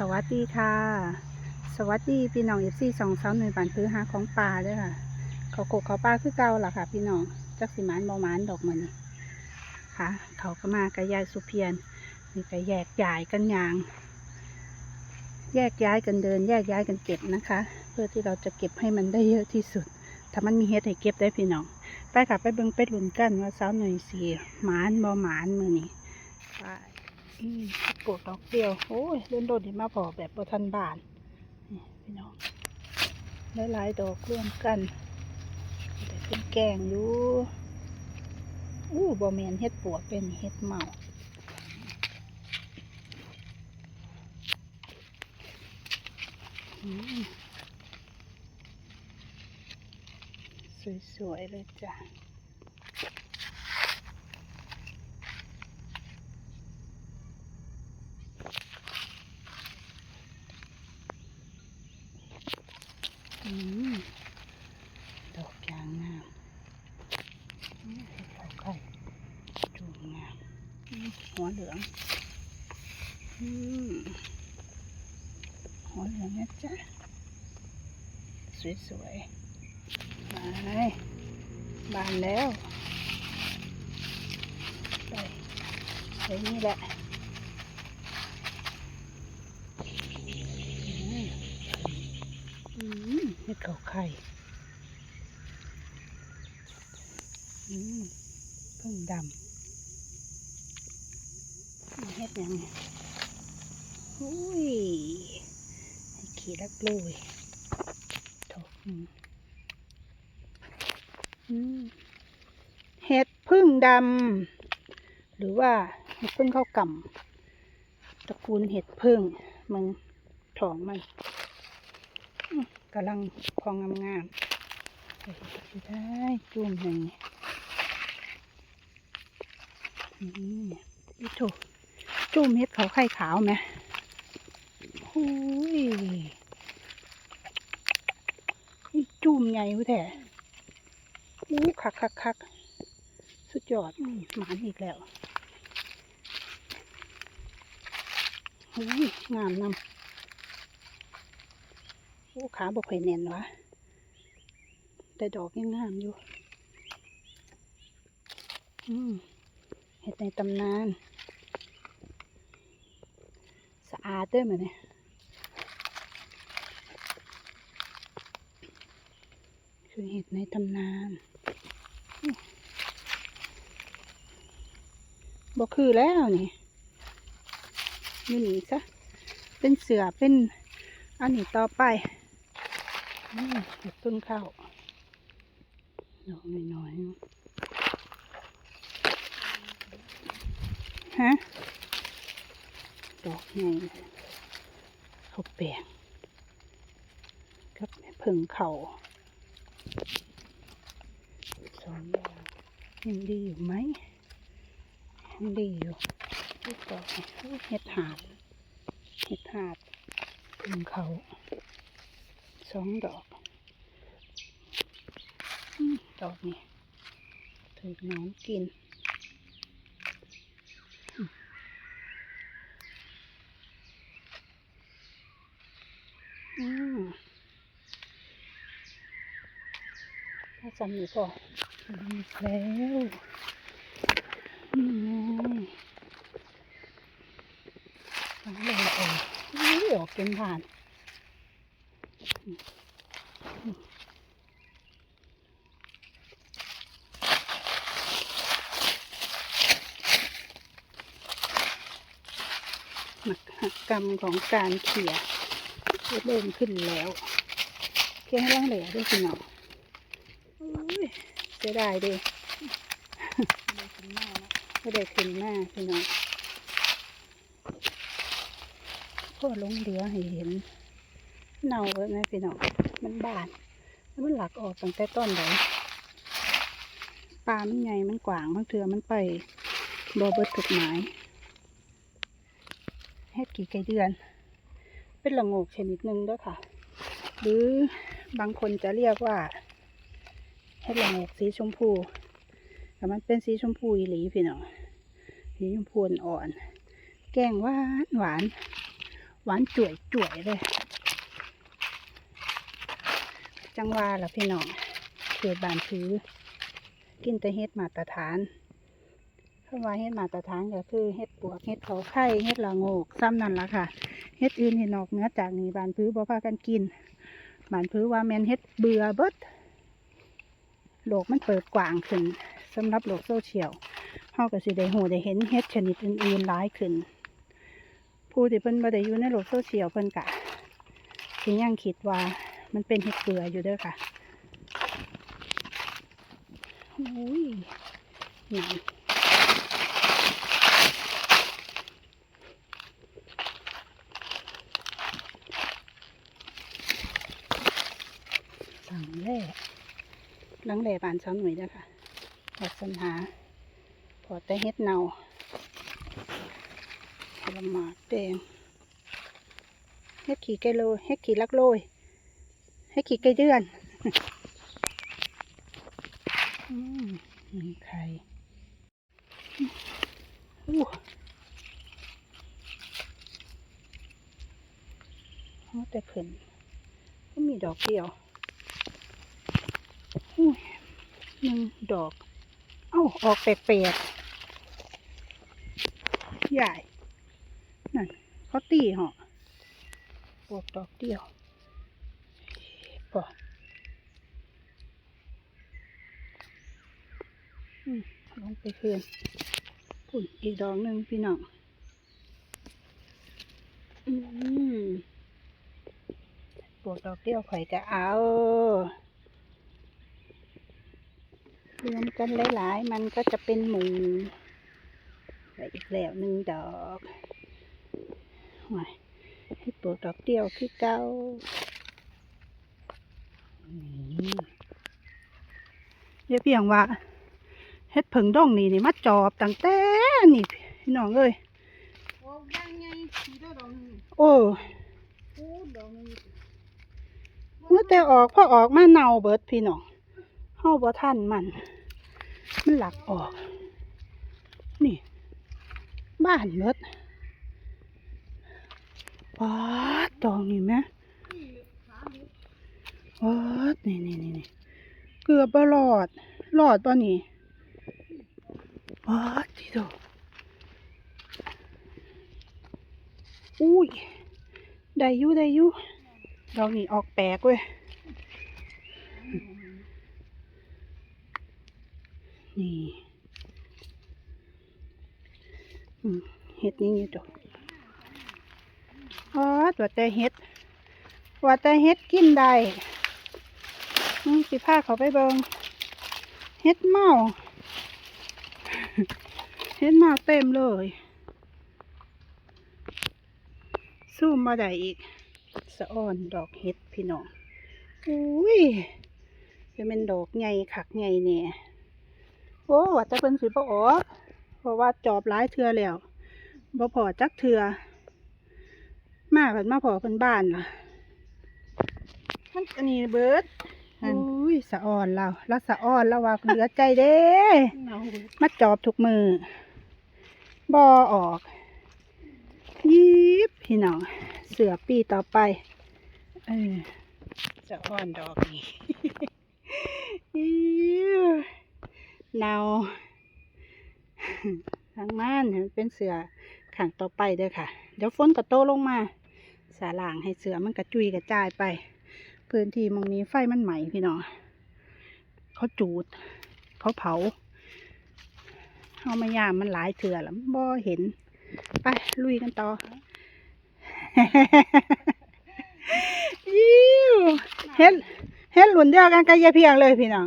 สวัสดีค่ะ สวัสดีพี่น้องเอฟซีสองสาวหน่วยบันพื้นหาของปลาด้วยค่ะ เขาโกกเขาปลาคือเก่าล่ะค่ะ พี่น้องจักสิมานบอมานดอกมันนี่ค่ะ เขาก็มากระยายสุเพียนนี่ก็แยกย้ายกันยาง แยกย้ายกันเดิน แยกย้ายกันเก็บนะคะ เพื่อที่เราจะเก็บให้มันได้เยอะที่สุด ถ้ามันมีเฮ็ดให้เก็บได้พี่น้องไปค่ะไปเบิ่งเป็ดหลุนกันว่าสาวหน่วยสีหมานบอมานมือนี่ไป อืมโกดดอกเดียว โอ้ยเล่นโดดดีมาพอแบบบทันบานนี่พี่น้องหลายๆดอกร่วมกันแต่เป็นแกงอยู่อู้บอแมนเฮ็ดปวกเป็นเฮ็ดเมาสวย ๆ เลยจ้ะ อืมดอกยางงามอืมเห็ดเขาไข่จูงงามอืม หัวเหลืองอืมหัวเหลืองนะจ๊ะ สวยๆมาบานแล้วไปไปนี่แหละอืมอืมเขาไข่อืมพึ่งดำ ยังอุ้ยขี่ลักลุยโถอืมอืมเห็ดพึ่งดำหรือว่าเห็ดพึ่งข้าวกำตระกูลเห็ดพึ่งมันถองมันกำลังพองงามๆได้จุ่มหนึ่งนี่นี่โถ จุ่มเฮ็ดเขาไข่ขาวไหมหุยจุ่มใหญ่แท้อู้คักคักคักสุดยอดหมานอีกแล้วหุยงามนำโอ้ขาบกค่อยแน่นวะแต่ดอกยังงามอยู่ อืมเห็ดในตำนาน สะอาดด้วยมั้ยเนี่ยคือเห็ดในตำนานบอกคือแล้วนี่อยู่นี่ซะ เป็นเสือเป็นอันนี้ต่อไปอืมเห็ดต้นข้าวดอกน้อยๆฮะ ดอกใหญ่เขาแปลงกับเพิ่งเขาสองอย่างยังดีอยู่ไหมยังดีอยู่ลูกดอกนี่อเห็ดหาดเห็ดหาดพึ่งเขาสองดอกดอกนี้ถือน้องกินอืมอืม จำอยู่ก็ดีแล้วอืมฟังเลยเออไม่ออกเป็นผ่านมกกรรมของการเขี่ยเริ่มขึ้นแล้วเพียงร่างเหลือด้วยพี่น้องอุ้ยเสียดายดิไม่ได้ขึ้นหน้าพี่น้องพ่อลงเหลือให้เห็น เน่าแล้วนะพี่น้องมันบานมันหลักออกตั้งแต่ต้นเลยปลามันใหญ่มันกว้างมันเถื่อมันไปบอเบิดถูกหมายเฮ็ดกี่ไก่เดือน เป็นละงกชนิดหนึ่งด้วยค่ะ หรือบางคนจะเรียกว่า เฮ็ดละงกสีชมพูแต่มันเป็นสีชมพูอีหลีพี่น้องสีชมพูอ่อน แกงหวานหวาน หวานจ่วยจ่วยเลย จังว่าล่ะพี่น้องเกิดบานถือ กินแต่เฮ็ดมาตรฐานคำว่าเฮ็ดมาตรฐานก็คือเฮ็ดปวกเฮ็ดเขาไข่เฮ็ดละโงกซ้ำนั่นละค่ะเฮ็ดอื่นเฮ็นอกเนื้อจากนี้บานพื้บ่พากันกินบานพื้ว่าแมนเฮ็ดเบื่อเบิด โลกมันเปิดกว้างขึ้นสำหรับโลกโซเชียลเฮาก็สิได้หูได้เห็นเฮ็ดชนิดอื่นๆหลายขึ้น ผู้ที่เพิ่นบ่ได้อยู่ในโลกโซเชียลเพิ่นกะสิยังคิดว่ามันเป็นเฮ็ดเกลืออยู่เด้อค่ะอุ้ยนี่งหลังแร่ห ลังแร่บานสาวหน่ยด้อค่ะขอสัญหาพอแต่เฮ็ดเนาผลไม้แดงเฮ็ดขี่ไก่โลเฮ็ดขี่ลักโลยเฮ็ดขี่ไก่เดือนอืมมีไข่อู้เอาแต่ขึ้นก็มีดอกเดียวอุ้ย หนึ่งดอก เอ้า ออกแปลกๆใหญ่นั่นเขาตีเหรอปวกดอกเดียวปออืมลงไปเพื่อนปุ่นอีกดอกหนึ่งพี่น้องอืมปวกดอกเดียวข่อยก็เอา รวมกันหลายๆ มันก็จะเป็นหมูไปอีกแล้วหนึ่งดอกหวยให้ปลูกดอกเดียวคือเก้านี่เรียเพียงว่าเฮ็ดผึ่งดองนี่นี่มาจอบตั้งแต่นี่พี่น้องเอ้ยโอ้เมื่อแต่ออกพอออกมาเน่าเบิดพี่น้องเฮาบ่ทันมัน มันหลักออก นี่ บ้านเบิดป๊าดดอกนี่แหม่ป๊าดนี่นี่นี่นี่เกือบบ่รอดรอดป่ะนี่ป๊าดที่ดอกอุ้ย ได้อยู่ได้อยู่ดอกนี้ออกแปลกเว้ย นี่เห็ดนี่อยู่ดอกอ๋อตัวแต่เห็ดว่าแต่เห็ดกินได้สิพาเขาไปเบิงเห็ดเมาเห็ดเมาเต็มเลยสู้มาได้อีก สะอ่อนดอกเห็ดพี่น้องอุ้ยจะเป็นดอกใหญ่ขักใหญ่เนี่ย โอ้ว่าจะเป็นสิบ่ออกเพราะว่าจอบหลายเทือแล้วบ่พอจักเทือมาเพิ่นมาพอเพิ่นบ้านล่ะมันอันนี้เบิดอุ้ยสะอ่อนเราแล้วสะอ่อนแล้วว่าเหลือใจเด้เนามาจอบทุกมือบอออก ยิบพี่น้องเสือปีต่อไปเออจะอ่อนดอกนี่อิ๊ว เนาทางม่านเป็นเสือขังต่อไปเด้อค่ะ เดี๋ยวฝนกระโตลงมา สาล่างให้เสือมันกระจุยกระจายไป พื้นที่มองนี้ไฟมันไหมพี่น้องเขาจูด เขาเผาเอามายามมันหลายเถื่อแล้วบ่เห็น ไป ลุยกันต่ออิ้วเฮ็ดเฮ็ดหลุนเดียวกันกับยายเพียงเลยพี่น้อง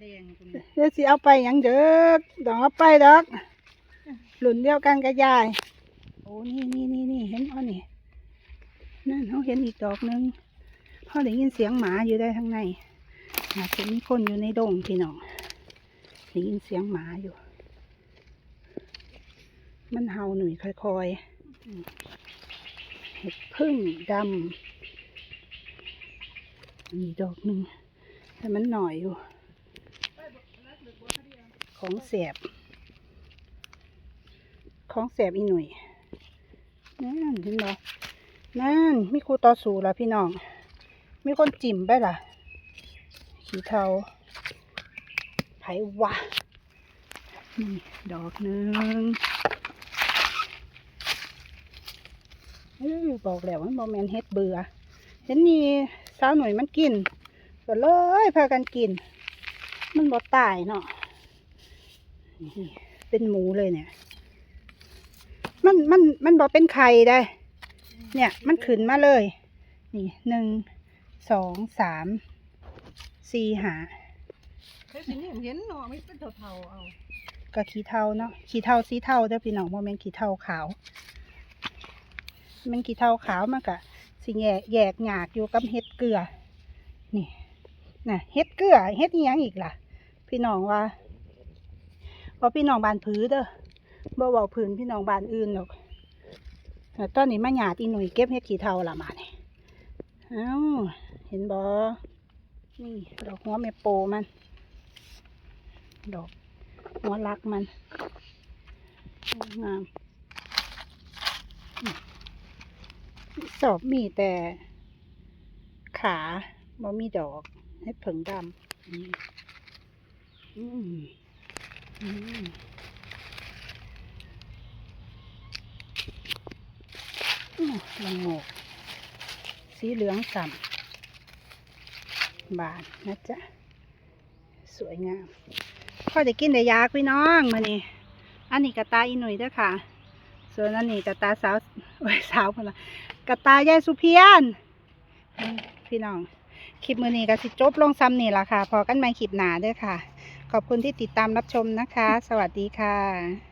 แดงคุณเดี๋ยวสิเอาไปหยังเด้อต้องเอาไปดอกหลุนเดียวกันกับยาย โอ้นี่นี่นี่นี่เห็นพ่อนี่นั่นเขาเห็นอีกดอกหนึงเขาได้ยินเสียงหมาอยู่ได้ข้างในอาจจะมีคนอยู่ในดงพี่น้องได้ยินเสียงหมาอยู่ มันเห่าหนุ่ยค่อยๆอืมเห็ดพึ่งดำมีดอกหนึ่งแต่มันหน่อยอยู่ ของแสบ ของแสบอีหน่อยนั่นเห็นบ่นั่นมีครูต่อสู้แล้วพี่น้อง มีคนจิ้มไปล่ะ ขี้เทาไผวะนี่ดอกหนึ่งบอกแล้วมันบอแมนเฮ็ดเบื่อเห็นนี่สาวหน่อยมันกินก็เลยพากันกิน มันบ่ตายเนาะ เป็นหมูเลยเนี่ย มันมันมันบ่เป็นไข่ได้ เนี่ย มันขึ้นมาเลย นี่หนึ่งสองสามสี่หาเฮ้ยสิเนี่ยเห็นหนอไม่เป็นเทาๆเอากับขี้เทาเนาะขี้เทาสีเทาเด้อพี่น้องโมเมนขี้เทาขาวมันขี้เทาขาวมากะสิแยกแยกหยากอยู่กับเห็ดเกลือ นี่น่ะเห็ดเกลือเห็ดอีหยังอีกล่ะ พี่น้องว่า ว่าพี่น้องบานผือเด้อบ่เว้าผืนพี่น้องบานอื่นหรอกแต่ตอนนี้มาหยาดอีหนุ่ยเก็บเห็ดขี้เทาละมาเนี่ยเอ้าเห็นบ่นี่ดอกหัวเมโปมัน ดอกหัวรักมันงามสอบมีแต่ขาบ่มีดอกให้ผึ่งดำอืม ละโงก สีเหลืองส่ำบานนะจ๊ะ สวยงามพอจะกินได้ยาพี่น้องมานี่อันนี้กระตาอีหนุ่ยด้อค่ะ ส่วนอันนี้กระตาสาวสาวพนละกระตายายสุเพียน พี่น้อง คลิปมือนี้ก็สิจบลงซ้ำนี่ละค่ะ พอกันใหม่คลิปหนาด้อค่ะ ขอบคุณที่ติดตามรับชมนะคะ สวัสดีค่ะ